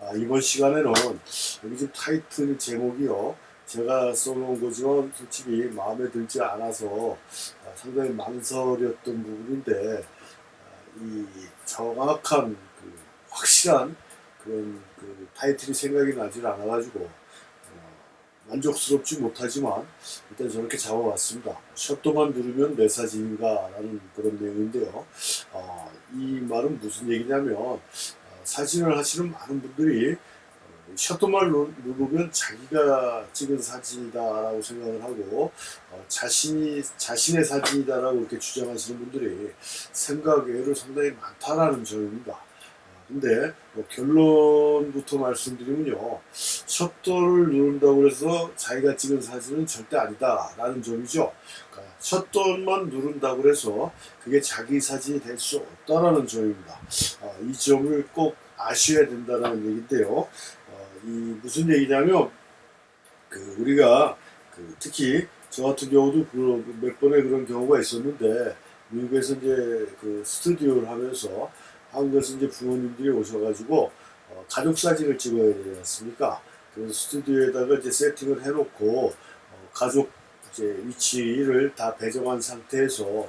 아, 이번 시간에는 여기 지금 타이틀 제목이요. 제가 써놓은 거지만 솔직히 마음에 들지 않아서 아, 상당히 망설였던 부분인데 아, 이 정확한 그 확실한 그런 그 타이틀이 생각이 나질 않아가지고 어, 만족스럽지 못하지만 일단 저렇게 잡아왔습니다. 셔터만 누르면 내 사진인가라는 그런 내용인데요. 어, 이 말은 무슨 얘기냐면 어, 사진을 하시는 많은 분들이 어, 셔터만 누- 누르면 자기가 찍은 사진이다라고 생각을 하고 어, 자신이 자신의 사진이다라고 이렇게 주장하시는 분들이 생각 외로 상당히 많다라는 점입니다. 어, 근데 뭐 결론부터 말씀드리면요. 셔터를 누른다고 해서 자기가 찍은 사진은 절대 아니다라는 점이죠. 그러니까 셔터만 누른다고 해서 그게 자기 사진이 될 수 없다라는 점입니다. 어, 이 점을 꼭 아셔야 된다는 얘기인데요. 어, 이 무슨 얘기냐면 그 우리가 그 특히 저 같은 경우도 그 몇 번의 그런 경우가 있었는데 미국에서 이제 그 스튜디오를 하면서 한국에서 이제 부모님들이 오셔가지고 어, 가족 사진을 찍어야 되지 않습니까? 그 스튜디오에다가 이제 세팅을 해놓고 어, 가족 이제 위치를 다 배정한 상태에서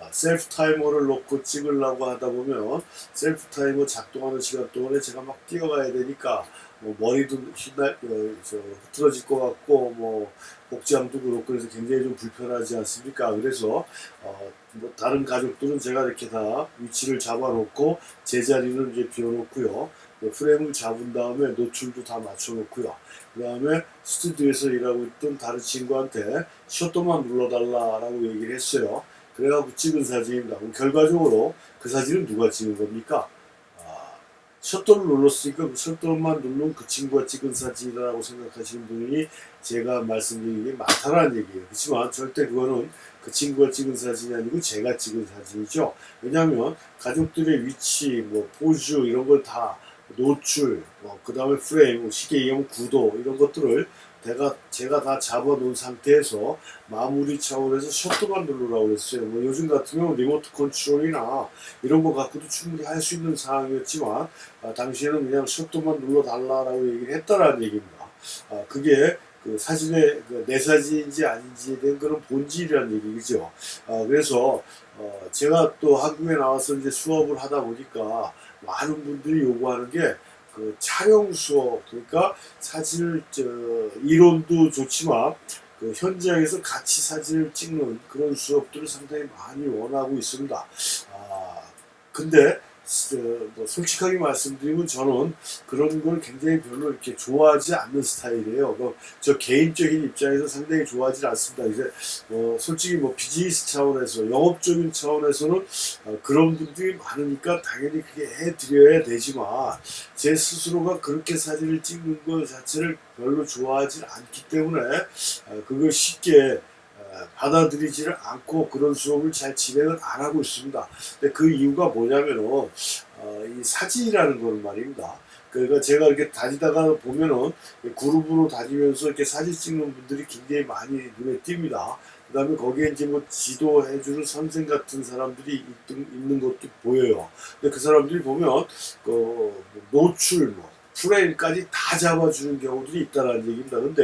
아, 셀프 타이머를 놓고 찍으려고 하다 보면 셀프 타이머 작동하는 시간 동안에 제가 막 뛰어가야 되니까 뭐 머리도 휘날 어, 저 흐트러질 것 같고 뭐 복장도 그렇고 그래서 굉장히 좀 불편하지 않습니까? 그래서 어, 뭐 다른 가족들은 제가 이렇게 다 위치를 잡아놓고 제자리는 이제 비워놓고요. 네, 프레임을 잡은 다음에 노출도 다 맞춰놓고요. 그 다음에 스튜디오에서 일하고 있던 다른 친구한테 셔터만 눌러달라라고 얘기를 했어요. 그래갖고 찍은 사진입니다. 결과적으로 그 사진은 누가 찍은 겁니까? 아, 셔터를 눌렀으니까 그 셔터만 누른 그 친구가 찍은 사진이라고 생각하시는 분이 제가 말씀드린 게 많다라는 얘기예요. 그렇지만 절대 그거는 그 친구가 찍은 사진이 아니고 제가 찍은 사진이죠. 왜냐하면 가족들의 위치, 뭐 포즈 이런 걸다 노출, 뭐 그다음에 프레임, 뭐 쉽게 얘기하면 구도 이런 것들을 제가 제가 다 잡아놓은 상태에서 마무리 차원에서 셔터만 누르라고 했어요. 뭐 요즘 같으면 리모트 컨트롤이나 이런 거 갖고도 충분히 할 수 있는 상황이었지만 아, 당시에는 그냥 셔터만 눌러달라라고 얘기를 했다라는 얘기입니다. 아, 그게 그 사진의 그 내 사진인지 아닌지에 대한 그런 본질이라는 얘기죠. 아, 그래서 어, 제가 또 한국에 나와서 이제 수업을 하다 보니까 많은 분들이 요구하는 게 그 촬영 수업 그러니까 사진을 저 이론도 좋지만 그 현장에서 같이 사진을 찍는 그런 수업들을 상당히 많이 원하고 있습니다. 아 근데 저, 뭐 솔직하게 말씀드리면 저는 그런 걸 굉장히 별로 이렇게 좋아하지 않는 스타일이에요. 뭐, 저 개인적인 입장에서 상당히 좋아하지 않습니다. 이제 뭐 솔직히 뭐 비즈니스 차원에서 영업적인 차원에서는 어, 그런 분들이 많으니까 당연히 그게 해드려야 되지만 제 스스로가 그렇게 사진을 찍는 것 자체를 별로 좋아하지 않기 때문에 어, 그걸 쉽게 어, 받아들이지를 않고 그런 수업을 잘 진행을 안 하고 있습니다. 근데 그 이유가 뭐냐면은 어, 이 사진이라는 건 말입니다. 그러니까 제가 이렇게 다니다가 보면은 그룹으로 다니면서 이렇게 사진 찍는 분들이 굉장히 많이 눈에 띕니다. 그 다음에 거기에 이제 뭐 지도해주는 선생 같은 사람들이 있, 있는 것도 보여요. 근데 그 사람들이 보면 그 노출 뭐 프레임까지 다 잡아주는 경우들이 있다라는 얘기입니다. 근데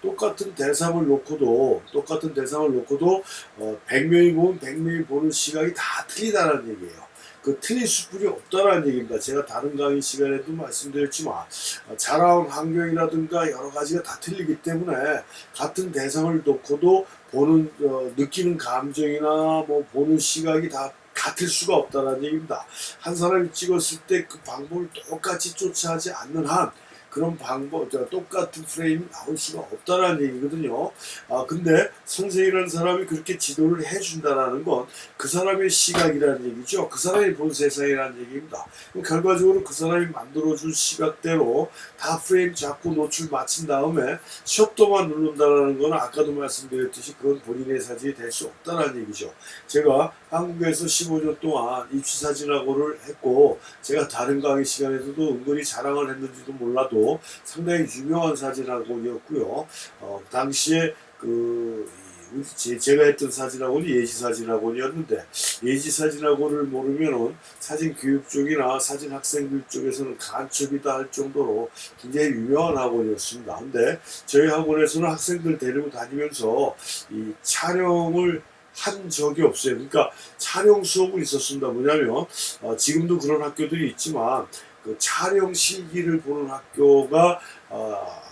똑같은 대상을 놓고도 똑같은 대상을 놓고도 어, 100명이 보면 100명이 보는 시각이 다 틀리다라는 얘기예요. 그 틀릴 수뿐이 없다라는 얘기입니다. 제가 다른 강의 시간에도 말씀드렸지만 어, 자라온 환경이라든가 여러 가지가 다 틀리기 때문에 같은 대상을 놓고도 보는 어, 느끼는 감정이나 뭐 보는 시각이 다 같을 수가 없다는 얘기입니다. 한 사람이 찍었을 때 그 방법을 똑같이 쫓아하지 않는 한 그런 방법, 저 똑같은 프레임이 나올 수가 없다라는 얘기거든요. 아, 근데 선생이라는 사람이 그렇게 지도를 해준다라는 건 그 사람의 시각이라는 얘기죠. 그 사람이 본 세상이라는 얘기입니다. 결과적으로 그 사람이 만들어준 시각대로 다 프레임 잡고 노출 마친 다음에 셔터만 누른다라는 건 아까도 말씀드렸듯이 그건 본인의 사진이 될 수 없다는 얘기죠. 제가 한국에서 15년 동안 입시사진학원을 했고 제가 다른 강의 시간에서도 은근히 자랑을 했는지도 몰라도 상당히 유명한 사진학원이었고요. 어, 당시에 그 우리 제, 제가 했던 사진학원이 예지사진학원이었는데 예지사진학원을 모르면은 사진 교육 쪽이나 사진 학생들 쪽에서는 간첩이다 할 정도로 굉장히 유명한 학원이었습니다. 근데 저희 학원에서는 학생들 데리고 다니면서 이 촬영을 한 적이 없어요. 그러니까 촬영 수업은 있었습니다. 뭐냐면 어, 지금도 그런 학교들이 있지만 그 촬영 실기를 보는 학교가 어,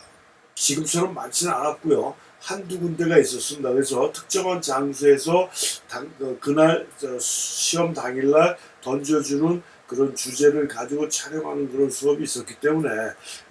지금처럼 많지는 않았고요. 한두 군데가 있었습니다. 그래서 특정한 장소에서 당, 어, 그날 저 시험 당일날 던져주는 그런 주제를 가지고 촬영하는 그런 수업이 있었기 때문에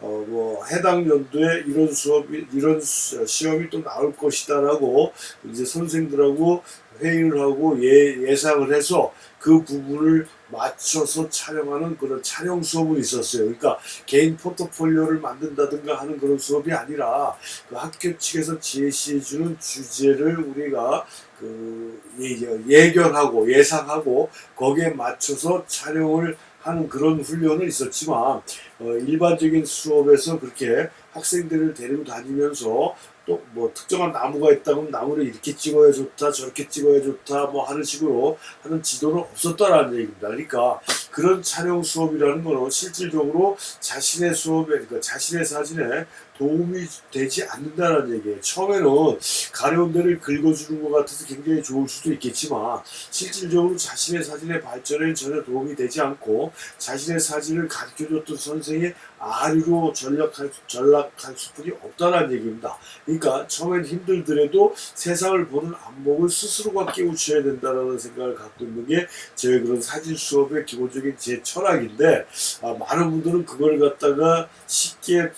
어, 뭐 해당 연도에 이런 수업이 이런 수- 시험이 또 나올 것이다라고 이제 선생들하고 회의를 하고 예, 예상을 해서 그 부분을 맞춰서 촬영하는 그런 촬영 수업은 있었어요. 그러니까 개인 포트폴리오를 만든다든가 하는 그런 수업이 아니라 그 학교 측에서 제시해주는 주제를 우리가 그 예- 예견하고 예상하고 거기에 맞춰서 촬영을 하는 그런 훈련은 있었지만 어, 일반적인 수업에서 그렇게 학생들을 데리고 다니면서 또 뭐 특정한 나무가 있다면 나무를 이렇게 찍어야 좋다 저렇게 찍어야 좋다 뭐 하는 식으로 하는 지도는 없었다라는 얘기입니다. 그러니까 그런 촬영 수업이라는 거는 실질적으로 자신의 수업에 그러니까 자신의 사진에 도움이 되지 않는다는 얘기예요. 처음에는 가려운 데를 긁어주는 것 같아서 굉장히 좋을 수도 있겠지만 실질적으로 자신의 사진의 발전에 전혀 도움이 되지 않고 자신의 사진을 가르쳐줬던 선생의 아류로 전락할, 전락할 수뿐이 없다는 얘기입니다. 그러니까 처음엔 힘들더라도 세상을 보는 안목을 스스로가 깨우쳐야 된다는 생각을 갖고 있는 게 저의 그런 사진 수업의 기본적인 제 철학인데 아, 많은 분들은 그걸 갖다가 쉽게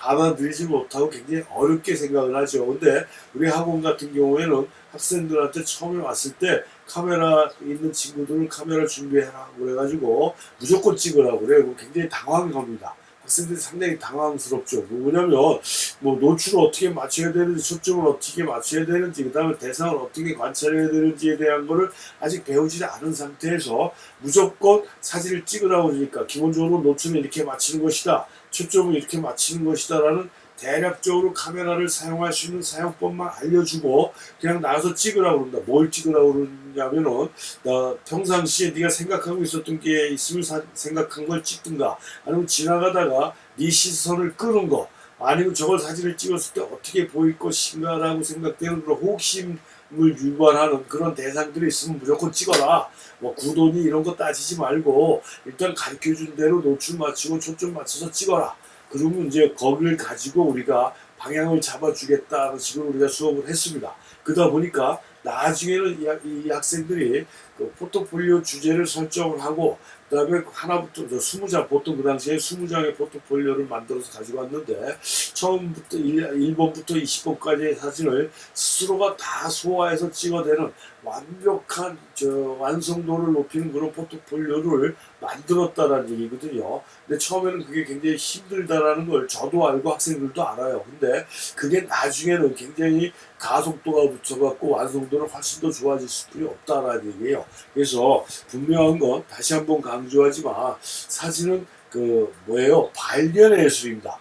받아들이지 못하고 굉장히 어렵게 생각을 하죠. 근데 우리 학원 같은 경우에는 학생들한테 처음에 왔을 때 카메라 있는 친구들은 카메라 준비해라 그래가지고 무조건 찍으라고 그래요. 굉장히 당황합니다. 학생들이 상당히 당황스럽죠. 뭐냐면 뭐 노출을 어떻게 맞춰야 되는지 초점을 어떻게 맞춰야 되는지 그다음에 대상을 어떻게 관찰해야 되는지에 대한 거를 아직 배우지 않은 상태에서 무조건 사진을 찍으라고 그러니까 기본적으로 노출을 이렇게 맞추는 것이다. 초점을 이렇게 맞추는 것이다라는 대략적으로 카메라를 사용할 수 있는 사용법만 알려주고 그냥 나가서 찍으라고 그런다. 뭘 찍으라고 그러냐면은 나 평상시에 네가 생각하고 있었던 게 있으면 사- 생각한 걸 찍든가 아니면 지나가다가 네 시선을 끄는 거 아니면 저걸 사진을 찍었을 때 어떻게 보일 것인가라고 생각되는 그런 호기심을 유발하는 그런 대상들이 있으면 무조건 찍어라. 뭐 구도니 이런 거 따지지 말고 일단 가르쳐 준 대로 노출 맞추고 초점 맞춰서 찍어라. 그러면 이제 거기를 가지고 우리가 방향을 잡아주겠다는 식으로 우리가 수업을 했습니다. 그러다 보니까 나중에는 이 학생들이 그 포트폴리오 주제를 설정을 하고 그다음에 하나부터 저 20장 보통 그 당시에 20장의 포트폴리오를 만들어서 가지고 왔는데 처음부터 1, 번부터 20번까지의 사진을 스스로가 다 소화해서 찍어내는 완벽한 저 완성도를 높이는 그런 포트폴리오를 만들었다라는 얘기거든요. 근데 처음에는 그게 굉장히 힘들다라는 걸 저도 알고 학생들도 알아요. 근데 그게 나중에는 굉장히 가속도가 붙여갖고 완성도는 훨씬 더 좋아질 수뿐이 없다라는 얘기예요. 그래서 분명한 건 다시 한번 강조하지만 사진은 그 뭐예요? 발견의 예술입니다.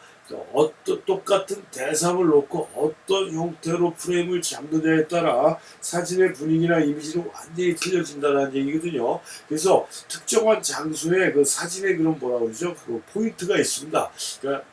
어떤 똑같은 대상을 놓고 어떤 형태로 프레임을 잡느냐에 따라 사진의 분위기나 이미지는 완전히 틀려진다는 얘기거든요. 그래서 특정한 장소에 그 사진의 그런 뭐라 그러죠? 그 포인트가 있습니다. 그러니까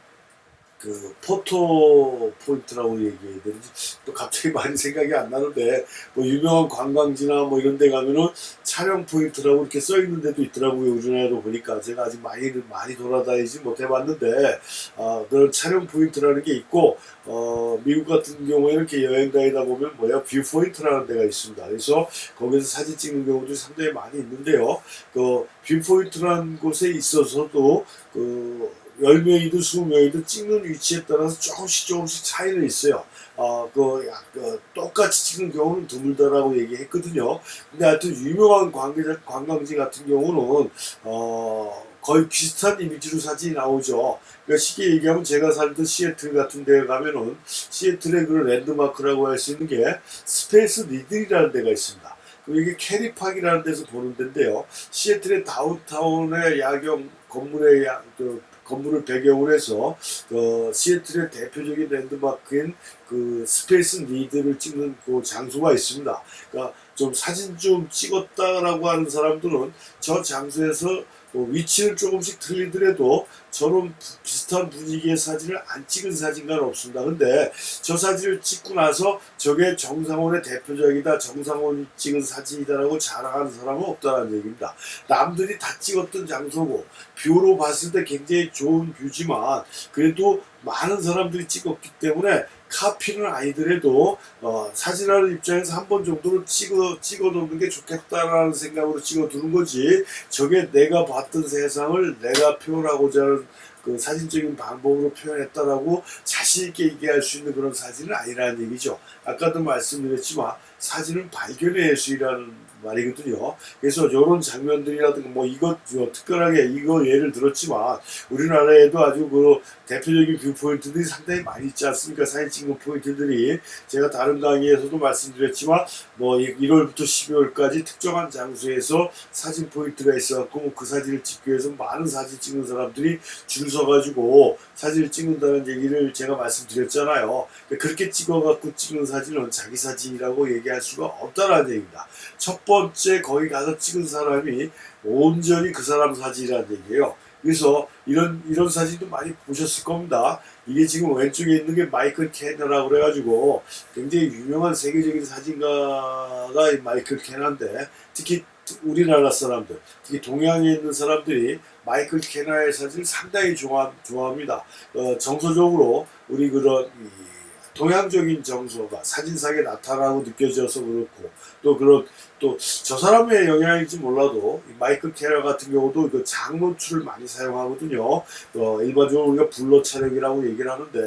그 포토 포인트라고 얘기해야 되는지 또 갑자기 많이 생각이 안 나는데 뭐 유명한 관광지나 뭐 이런 데 가면은 촬영 포인트라고 이렇게 써 있는 데도 있더라고요. 우리나라도 보니까 제가 아직 많이 많이 돌아다니지 못해봤는데 아 그런 촬영 포인트라는 게 있고 어 미국 같은 경우에는 이렇게 여행 다니다 보면 뭐야 뷰 포인트라는 데가 있습니다. 그래서 거기서 사진 찍는 경우도 상당히 많이 있는데요. 그 뷰 포인트라는 곳에 있어서도 그 10명이든 20명이든 찍는 위치에 따라서 조금씩 조금씩 차이는 있어요. 어, 그, 야, 그, 똑같이 찍는 경우는 드물다라고 얘기했거든요. 근데 하여튼 유명한 관계자, 관광지 같은 경우는, 어, 거의 비슷한 이미지로 사진이 나오죠. 그러니까 쉽게 얘기하면 제가 살던 시애틀 같은 데 가면은 시애틀의 그런 랜드마크라고 할 수 있는 게 스페이스 니들이라는 데가 있습니다. 이게 캐리팍이라는 데서 보는 데인데요. 시애틀의 다운타운의 야경 건물의 야, 그 건물을 배경으로 해서 어, 시애틀의 대표적인 랜드마크인 그 스페이스 니드를 찍는 그 장소가 있습니다. 그러니까 좀 사진 좀 찍었다라고 하는 사람들은 저 장소에서 뭐 위치는 조금씩 틀리더라도 저런 부- 비슷한 분위기의 사진을 안 찍은 사진과는 없습니다. 근데 저 사진을 찍고 나서 저게 정상원의 대표적이다, 정상원이 찍은 사진이다라고 자랑하는 사람은 없다는 얘기입니다. 남들이 다 찍었던 장소고 뷰로 봤을 때 굉장히 좋은 뷰지만 그래도 많은 사람들이 찍었기 때문에 카피는 아니더라도 어, 사진하는 입장에서 한 번 정도는 찍어 찍어 놓는 게 좋겠다라는 생각으로 찍어 두는 거지. 저게 내가 봤던 세상을 내가 표현하고자 하는 그 사진적인 방법으로 표현했다라고 자신 있게 얘기할 수 있는 그런 사진은 아니라는 얘기죠. 아까도 말씀드렸지만 사진은 발견의 예술이라는 말이거든요. 그래서 이런 장면들이라든가 뭐 이것 저 특별하게 이거 예를 들었지만 우리나라에도 아주 그 대표적인 뷰 포인트들이 상당히 많이 있지 않습니까? 사진 찍는 포인트들이 제가 다른 강의에서도 말씀드렸지만 뭐 1월부터 12월까지 특정한 장소에서 사진 포인트가 있어갖고 그 사진을 찍기 위해서 많은 사진 찍는 사람들이 줄 서가지고 사진을 찍는다는 얘기를 제가 말씀드렸잖아요. 그렇게 찍어갖고 찍는 사진은 자기 사진이라고 얘기할 수가 없다라는 얘기입니다. 첫 번째 거기 가서 찍은 사람이 온전히 그 사람 사진이라는 얘기예요. 그래서 이런 이런 사진도 많이 보셨을 겁니다. 이게 지금 왼쪽에 있는 게 마이클 캐너라고 그래가지고 굉장히 유명한 세계적인 사진가가 이 마이클 캐너인데 특히 우리나라 사람들, 특히 동양에 있는 사람들이 마이클 캐너의 사진을 상당히 좋아, 좋아합니다. 어, 정서적으로 우리 그런 이 동양적인 정서가 사진상에 나타나고 느껴져서 그렇고 또 그런 또 저 사람의 영향인지 몰라도 이 마이클 캐러 같은 경우도 그 장노출을 많이 사용하거든요. 어, 일반적으로 우리가 블러 촬영이라고 얘기를 하는데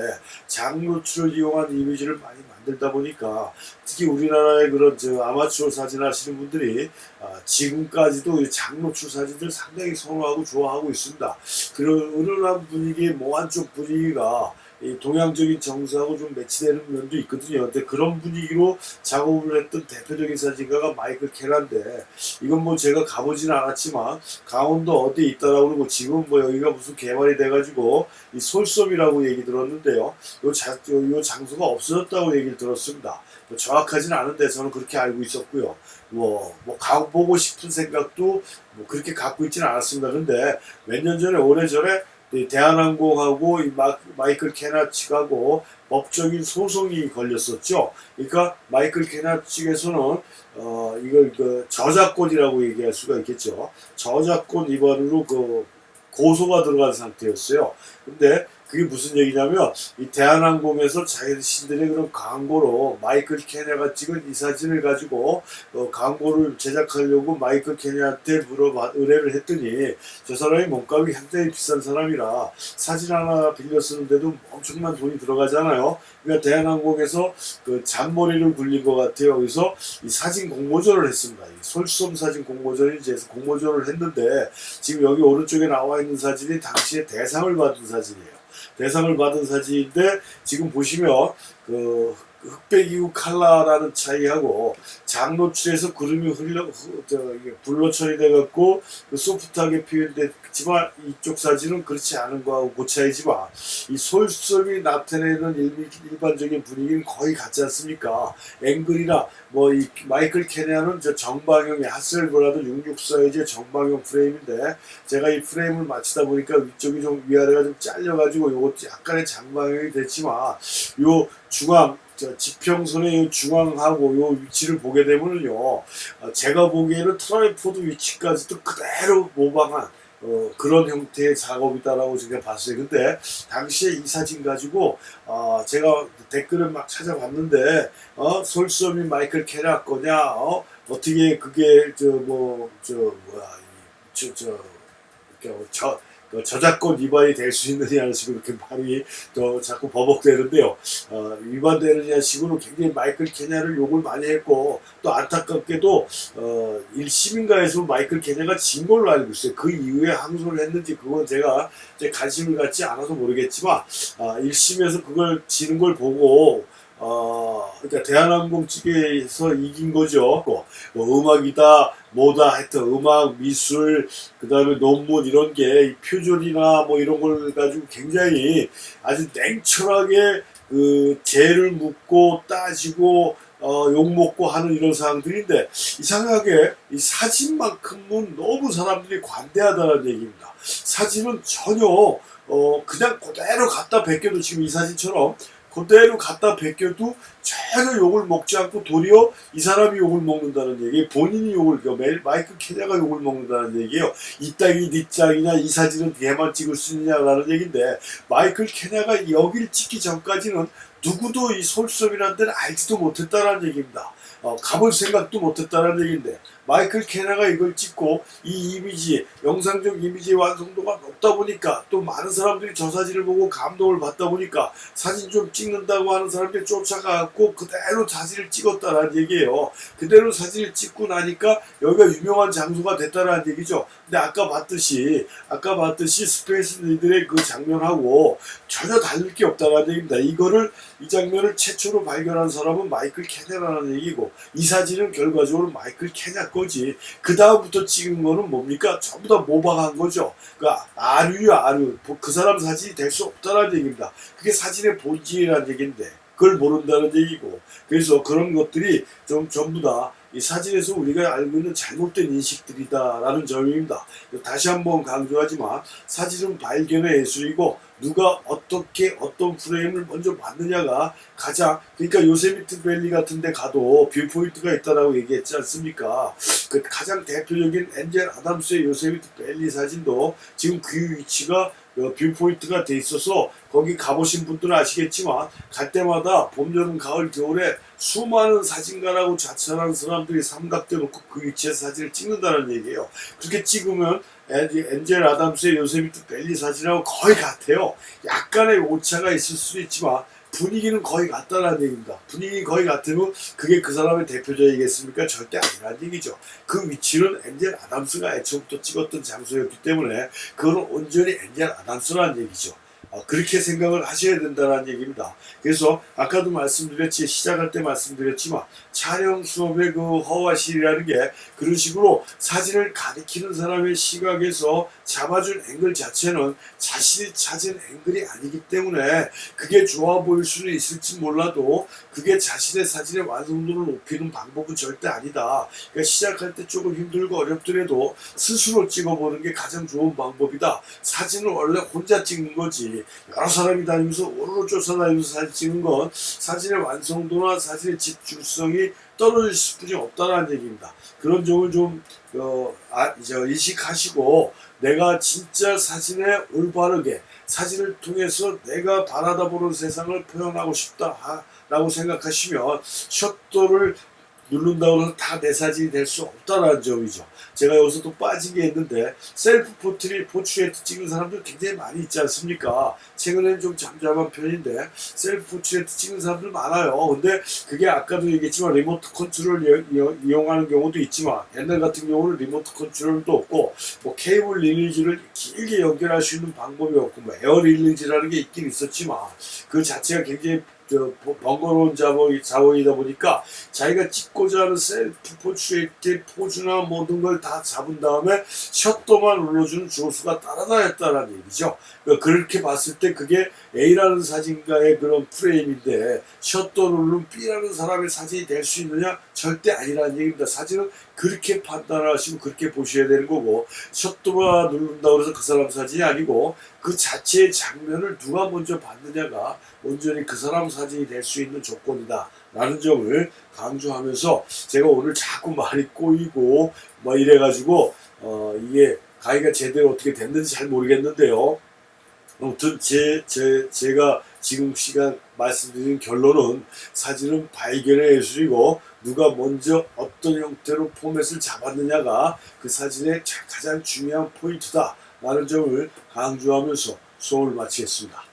장노출을 이용한 이미지를 많이 만들다 보니까 특히 우리나라의 그런 저 아마추어 사진 하시는 분들이 아, 지금까지도 이 장노출 사진들 상당히 선호하고 좋아하고 있습니다. 그런 은은한 분위기의 몽환 쪽 분위기가 이 동양적인 정서하고 좀 매치되는 면도 있거든요. 근데 그런 분위기로 작업을 했던 대표적인 사진가가 마이클 캐란데 이건 뭐 제가 가보지는 않았지만 강원도 어디에 있다라고 그러고 지금 뭐 여기가 무슨 개발이 돼가지고 이 솔섬이라고 얘기 들었는데요. 요, 자, 요, 요 장소가 없어졌다고 얘기를 들었습니다. 뭐 정확하지는 않은데 저는 그렇게 알고 있었고요. 뭐, 뭐 가보고 싶은 생각도 뭐 그렇게 갖고 있지는 않았습니다. 근데 몇 년 전에 오래전에 이 대한항공하고 이 마, 마이클 캐나 측하고 법적인 소송이 걸렸었죠. 그러니까 마이클 캐나 측에서는 어 이걸 그 저작권이라고 얘기할 수가 있겠죠. 저작권 위반으로 그 고소가 들어간 상태였어요. 근데 그게 무슨 얘기냐면 이 대한항공에서 자신들의 그런 광고로 마이클 케냐가 찍은 이 사진을 가지고 어, 광고를 제작하려고 마이클 케냐한테 물어봐 의뢰를 했더니 저 사람이 몸값이 굉장히 비싼 사람이라 사진 하나 빌려 쓰는데도 엄청난 돈이 들어가잖아요. 그러니까 대한항공에서 그 잔머리를 굴린 것 같아요. 그래서 이 사진 공모전을 했습니다. 이 솔섬 사진 공모전인지 해서 공모전을 했는데 지금 여기 오른쪽에 나와 있는 사진이 당시에 대상을 받은 사진이에요. 대상을 받은 사진인데 지금 보시면 그 흑백이고 칼라라는 차이하고 장노출에서 구름이 흘러 흐- 저 불로 처리돼 갖고 그 소프트하게 표현됐지만 이쪽 사진은 그렇지 않은 거하고 그 차이지만 이 솔솔이 나타내는 일, 일반적인 분위기는 거의 같지 않습니까? 앵글이나 뭐 이 마이클 케냐는 저 정방형의 하셀브라도 66 사이즈의 정방형 프레임인데 제가 이 프레임을 맞추다 보니까 위쪽이 좀 위아래가 좀 잘려가지고 요것도 약간의 장방형이 됐지만 요 중앙 저 지평선의 요 중앙하고 요 위치를 보게 되면요 어, 제가 보기에는 트라이포드 위치까지도 그대로 모방한 어, 그런 형태의 작업이다라고 제가 봤어요. 근데 당시에 이 사진 가지고 어, 제가 댓글을 막 찾아봤는데 어, 솔섬이 마이클 캐락 거냐? 어, 어떻게 그게 저 뭐저 뭐야 저 저 저 그 저작권 위반이 될 수 있느냐는 식으로 이렇게 말이 또 자꾸 버벅대는데요. 어, 위반되느냐 식으로 굉장히 마이클 케냐를 욕을 많이 했고 또 안타깝게도 어, 1심인가에서 마이클 케냐가 진 걸로 알고 있어요. 그 이후에 항소를 했는지 그건 제가 이제 관심을 갖지 않아서 모르겠지만 아, 1심에서 그걸 지는 걸 보고 어, 그러니까 대한항공 측에서 이긴 거죠. 뭐, 뭐 음악이다, 뭐다, 하여튼 음악, 미술, 그 다음에 논문 이런 게이 표절이나 뭐 이런 걸 가지고 굉장히 아주 냉철하게 그 죄를 묻고 따지고 어, 욕먹고 하는 이런 상황들인데 이상하게 이 사진만큼은 너무 사람들이 관대하다는 얘기입니다. 사진은 전혀 어, 그냥 그대로 갖다 베껴도 지금 이 사진처럼 그대로 갖다 베껴도 전혀 욕을 먹지 않고 도리어 이 사람이 욕을 먹는다는 얘기, 본인이 욕을 그 매일 마이크 케냐가 욕을 먹는다는 얘기예요. 이 땅이 네 땅이냐, 이 사진은 걔만 찍을 수 있냐라는 얘기인데 마이클 케냐가 여기를 찍기 전까지는 누구도 이 서울수업이라는 데는 알지도 못했다라는 얘기입니다. 어, 가볼 생각도 못했다는 얘기인데 마이클 케나가 이걸 찍고 이 이미지 영상적 이미지 완성도가 높다 보니까 또 많은 사람들이 저 사진을 보고 감동을 받다 보니까 사진 좀 찍는다고 하는 사람들이 쫓아가고 그대로 사진을 찍었다라는 얘기예요. 그대로 사진을 찍고 나니까 여기가 유명한 장소가 됐다라는 얘기죠. 근데 아까 봤듯이 아까 봤듯이 스페이스 니들의 그 장면하고 전혀 다를 게 없다라는 얘기입니다. 이거를 이 장면을 최초로 발견한 사람은 마이클 케냐라는 얘기고 이 사진은 결과적으로 마이클 케냐 거 지. 그 다음부터 찍은 거는 뭡니까? 전부 다 모방한 거죠. 그러니까 아류야 아류. 그 사람 사진이 될 수 없다는 얘기입니다. 그게 사진의 본질이라는 얘기인데 그걸 모른다는 얘기고. 그래서 그런 것들이 좀 전부 다 이 사진에서 우리가 알고 있는 잘못된 인식들이다라는 점입니다. 다시 한번 강조하지만 사진은 발견의 예술이고 누가 어떻게 어떤 프레임을 먼저 받느냐가 가장 그러니까 요세미트 밸리 같은 데 가도 뷰포인트가 있다라고 얘기했지 않습니까? 그 가장 대표적인 엔젤 아담스의 요세미트 밸리 사진도 지금 그 위치가 어, 뷰포인트가 돼 있어서 거기 가보신 분들은 아시겠지만 갈 때마다 봄, 여름, 가을, 겨울에 수많은 사진가라고 자처하는 사람들이 삼각대 놓고 그 위치에서 사진을 찍는다는 얘기예요. 그렇게 찍으면 엔젤 아담스의 요세미트 밸리 사진하고 거의 같아요. 약간의 오차가 있을 수도 있지만 분위기는 거의 같다는 얘기입니다. 분위기 거의 같으면 그게 그 사람의 대표적이겠습니까? 절대 아니라는 얘기죠. 그 위치는 엔젤 아담스가 애초부터 찍었던 장소였기 때문에 그거는 온전히 엔젤 아담스라는 얘기죠. 어, 그렇게 생각을 하셔야 된다는 얘기입니다. 그래서 아까도 말씀드렸지 시작할 때 말씀드렸지만 촬영 수업의 그 허와실이라는 게 그런 식으로 사진을 가리키는 사람의 시각에서 잡아준 앵글 자체는 자신이 찾은 앵글이 아니기 때문에 그게 좋아 보일 수는 있을지 몰라도 그게 자신의 사진의 완성도를 높이는 방법은 절대 아니다. 그러니까 시작할 때 조금 힘들고 어렵더라도 스스로 찍어보는 게 가장 좋은 방법이다. 사진은 원래 혼자 찍는 거지. 여러 사람이 다니면서 오로로 쫓아다니면서 사진 찍는 건 사진의 완성도나 사진의 집중성이 떨어질 수뿐이 없다는 얘기입니다. 그런 점을 좀 어, 아, 이제 인식하시고 내가 진짜 사진에 올바르게 사진을 통해서 내가 바라다 보는 세상을 표현하고 싶다라고 생각하시면 셔터를 누른다고 해서 다 내 사진이 될 수 없다는 점이죠. 제가 여기서 또 빠진 게 있는데 셀프 포트리 포트레이트 찍는 사람들 굉장히 많이 있지 않습니까? 최근에는 좀 잠잠한 편인데 셀프 포트레이트 찍는 사람들 많아요. 근데 그게 아까도 얘기했지만 리모트 컨트롤 이용하는 경우도 있지만 옛날 같은 경우는 리모트 컨트롤도 없고 뭐 케이블 릴리즈를 길게 연결할 수 있는 방법이 없고 뭐 에어 릴리즈라는 게 있긴 있었지만 그 자체가 굉장히 저 번거로운 자원, 자원이다 보니까 자기가 찍고자 하는 셀프 포트레이트 포즈나 모든 걸 다 잡은 다음에 셔터만 눌러주는 조수가 따라다녔다는 얘기죠. 그러니까 그렇게 봤을 때 그게 A라는 사진가의 그런 프레임인데 셔터 누른 B라는 사람의 사진이 될 수 있느냐? 절대 아니라는 얘기입니다. 사진은 그렇게 판단하시면 그렇게 보셔야 되는 거고 셔터가 누른다고 해서 그 사람 사진이 아니고 그 자체의 장면을 누가 먼저 봤느냐가 온전히 그 사람 사진이 될 수 있는 조건이다. 라는 점을 강조하면서 제가 오늘 자꾸 말이 꼬이고 뭐 이래가지고 어 이게 가위가 제대로 어떻게 됐는지 잘 모르겠는데요. 아무튼 제, 제, 제가 지금 시간 말씀드린 결론은 사진은 발견의 예술이고 누가 먼저 어떤 형태로 포맷을 잡았느냐가 그 사진의 가장 중요한 포인트다 라는 점을 강조하면서 수업을 마치겠습니다.